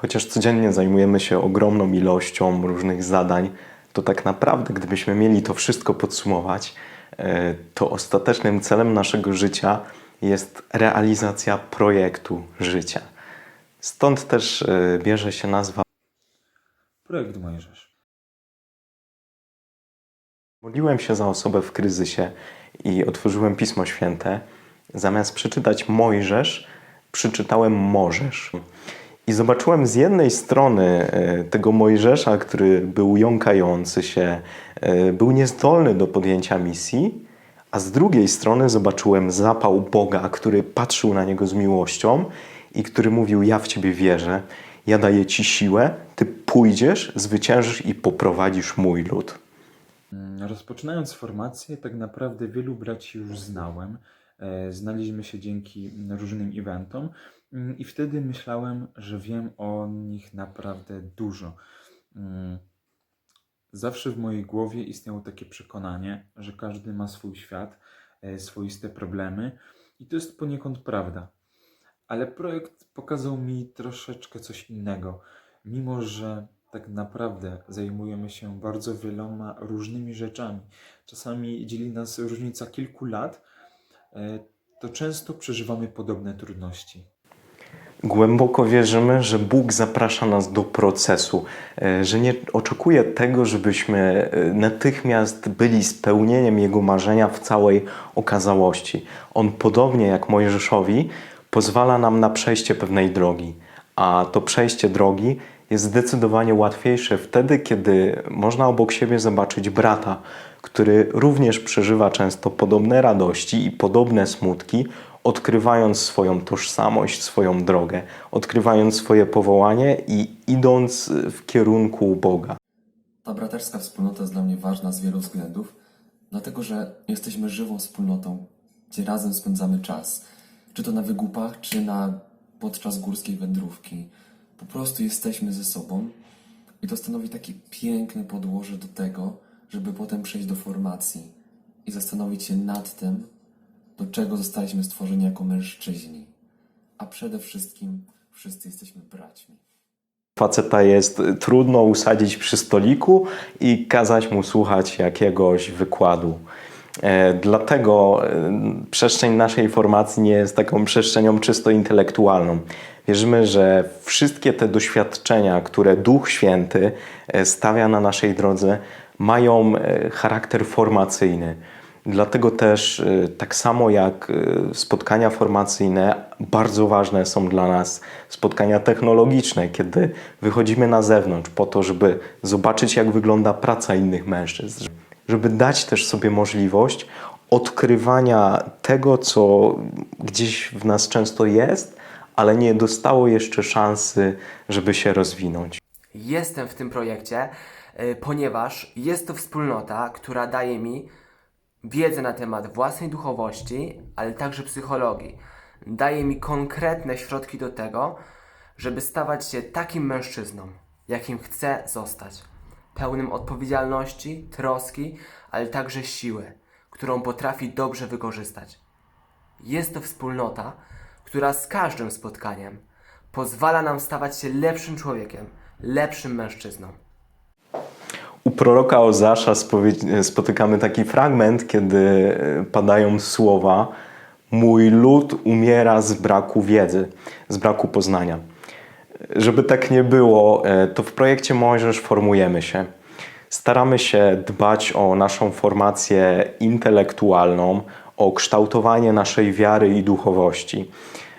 Chociaż codziennie zajmujemy się ogromną ilością różnych zadań, to tak naprawdę, gdybyśmy mieli to wszystko podsumować, e, to ostatecznym celem naszego życia jest realizacja projektu życia. Stąd też e, bierze się nazwa. Projekt Mojżesz. Modliłem się za osobę w kryzysie i otworzyłem Pismo Święte. Zamiast przeczytać Mojżesz, przeczytałem Możesz. I zobaczyłem z jednej strony e, tego Mojżesza, który był jąkający się, e, był niezdolny do podjęcia misji, a z drugiej strony zobaczyłem zapał Boga, który patrzył na niego z miłością i który mówił: Ja w ciebie wierzę, ja daję ci siłę, ty pójdziesz, zwyciężysz i poprowadzisz mój lud. Mm, Rozpoczynając formację, tak naprawdę wielu braci już znałem. E, Znaliśmy się dzięki różnym eventom mm, i wtedy myślałem, że wiem o nich naprawdę dużo. Mm, Zawsze w mojej głowie istniało takie przekonanie, że każdy ma swój świat, e, swoiste problemy i to jest poniekąd prawda. Ale projekt pokazał mi troszeczkę coś innego. Mimo, że tak naprawdę zajmujemy się bardzo wieloma różnymi rzeczami, czasami dzieli nas różnica kilku lat, to często przeżywamy podobne trudności. Głęboko wierzymy, że Bóg zaprasza nas do procesu, e, że nie oczekuje tego, żebyśmy e, natychmiast byli spełnieniem Jego marzenia w całej okazałości. On, podobnie jak Mojżeszowi, pozwala nam na przejście pewnej drogi, a to przejście drogi jest zdecydowanie łatwiejsze wtedy, kiedy można obok siebie zobaczyć brata, który również przeżywa często podobne radości i podobne smutki, odkrywając swoją tożsamość, swoją drogę, odkrywając swoje powołanie i idąc w kierunku Boga. Ta braterska wspólnota jest dla mnie ważna z wielu względów, dlatego że jesteśmy żywą wspólnotą, gdzie razem spędzamy czas. Czy to na wygupach, czy na podczas górskiej wędrówki. Po prostu jesteśmy ze sobą i to stanowi takie piękne podłoże do tego, żeby potem przejść do formacji i zastanowić się nad tym, do czego zostaliśmy stworzeni jako mężczyźni. A przede wszystkim wszyscy jesteśmy braćmi. Faceta jest trudno usadzić przy stoliku i kazać mu słuchać jakiegoś wykładu. E, Dlatego e, przestrzeń naszej formacji nie jest taką przestrzenią czysto intelektualną. Wierzymy, że wszystkie te doświadczenia, które Duch Święty e, stawia na naszej drodze, mają e, charakter formacyjny. Dlatego też, e, tak samo jak spotkania formacyjne, bardzo ważne są dla nas spotkania technologiczne, kiedy wychodzimy na zewnątrz po to, żeby zobaczyć, jak wygląda praca innych mężczyzn, żeby dać też sobie możliwość odkrywania tego, co gdzieś w nas często jest, ale nie dostało jeszcze szansy, żeby się rozwinąć. Jestem w tym projekcie, y, ponieważ jest to wspólnota, która daje mi wiedzę na temat własnej duchowości, ale także psychologii. Daje mi konkretne środki do tego, żeby stawać się takim mężczyzną, jakim chcę zostać. Pełnym odpowiedzialności, troski, ale także siły, którą potrafi dobrze wykorzystać. Jest to wspólnota, która z każdym spotkaniem pozwala nam stawać się lepszym człowiekiem, lepszym mężczyzną. U proroka Ozasza spotykamy taki fragment, kiedy e, padają słowa: Mój lud umiera z braku wiedzy, z braku poznania. Żeby tak nie było, e, to w projekcie Mojżesz formujemy się. Staramy się dbać o naszą formację intelektualną, o kształtowanie naszej wiary i duchowości.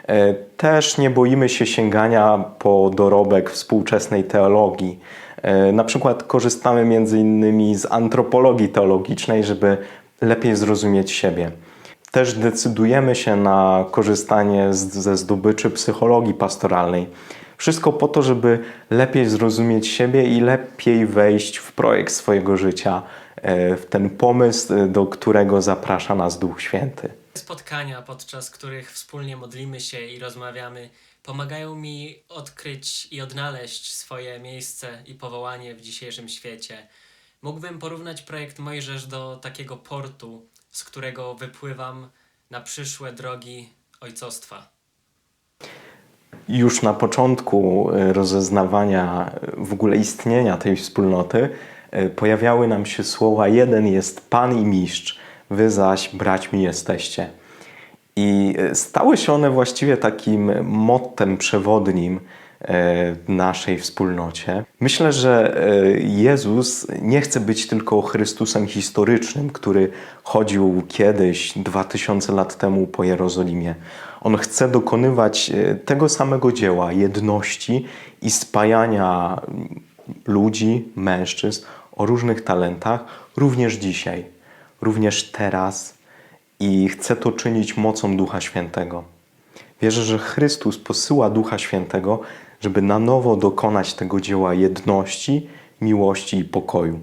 E, Też nie boimy się sięgania po dorobek współczesnej teologii. E, Na przykład korzystamy między innymi z antropologii teologicznej, żeby lepiej zrozumieć siebie. Też decydujemy się na korzystanie z, ze zdobyczy psychologii pastoralnej. Wszystko po to, żeby lepiej zrozumieć siebie i lepiej wejść w projekt swojego życia, w ten pomysł, e, do którego zaprasza nas Duch Święty. Spotkania, podczas których wspólnie modlimy się i rozmawiamy, pomagają mi odkryć i odnaleźć swoje miejsce i powołanie w dzisiejszym świecie. Mógłbym porównać projekt Mojżesz do takiego portu, z którego wypływam na przyszłe drogi ojcostwa. już na początku e, rozeznawania e, w ogóle istnienia tej wspólnoty e, pojawiały nam się słowa: Jeden jest Pan i Mistrz, wy zaś braćmi jesteście. I e, stały się one właściwie takim mottem przewodnim e, naszej wspólnocie. Myślę, że e, Jezus nie chce być tylko Chrystusem historycznym, który chodził kiedyś, dwa tysiące lat temu po Jerozolimie. On chce dokonywać e, tego samego dzieła, jedności i spajania ludzi, mężczyzn o różnych talentach, również dzisiaj, również teraz i chce to czynić mocą Ducha Świętego. Wierzę, że Chrystus posyła Ducha Świętego, żeby na nowo dokonać tego dzieła jedności, miłości i pokoju.